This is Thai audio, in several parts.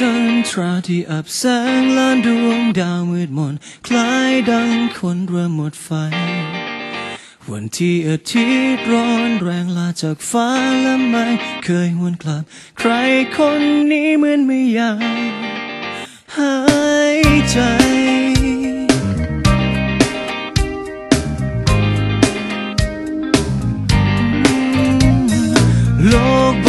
จันตราที่อับแสงล้านดวงดาวมืดมน คล้ายดังคนเริ่มหมดไฟ วันที่อาทิตย์ร้อนแรงลาจากฟ้าและไม่เคยหวนกลับ ใครคนนี้เหมือนไม่อยากหายใจโลกใบ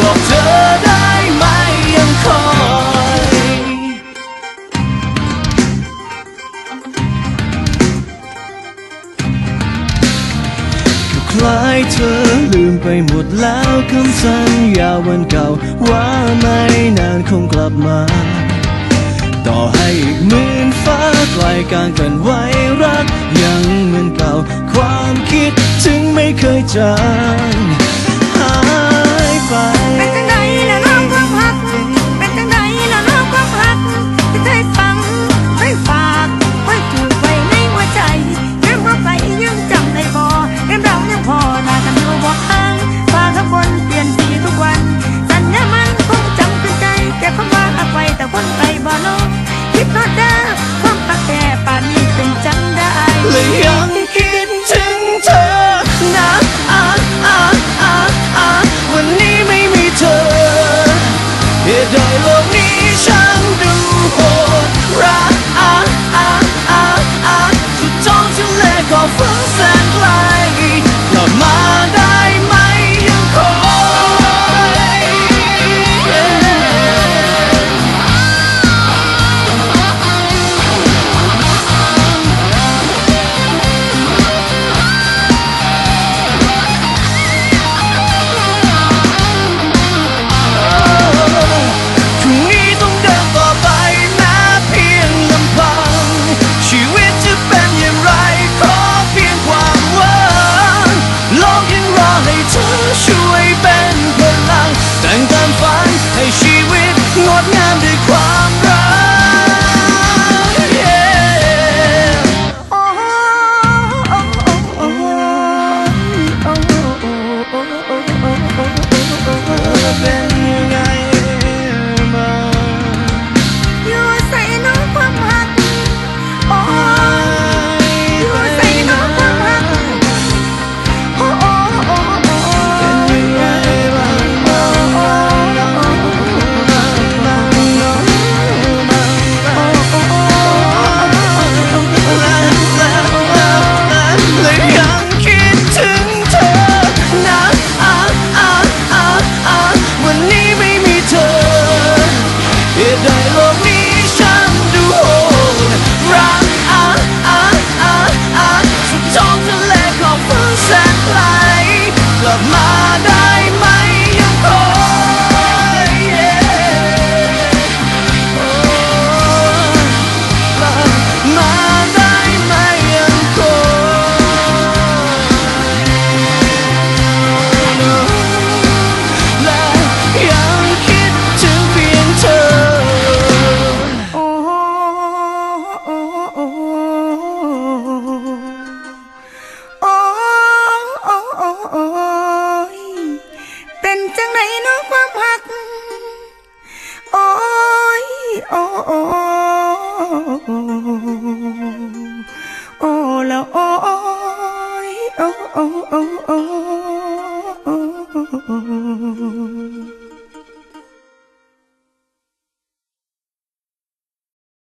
บอกเธอได้ไหมยังคอยคล้ายเธอลืมไปหมดแล้วคำสัญญาวันเก่า ว่าไม่นานคงกลับมา ต่อให้อีกหมื่นฟ้าไกลการกันไว้รักยังเหมือนเก่า ความคิดถึงไม่เคยจาง และยังคิดถึงเธอนะวันนี้ไม่มีเธอเหตุใดโลกนี้ฉัน โอ้โอ้โอ้ละโอ้ยโอ้โอ้โอ้โอ้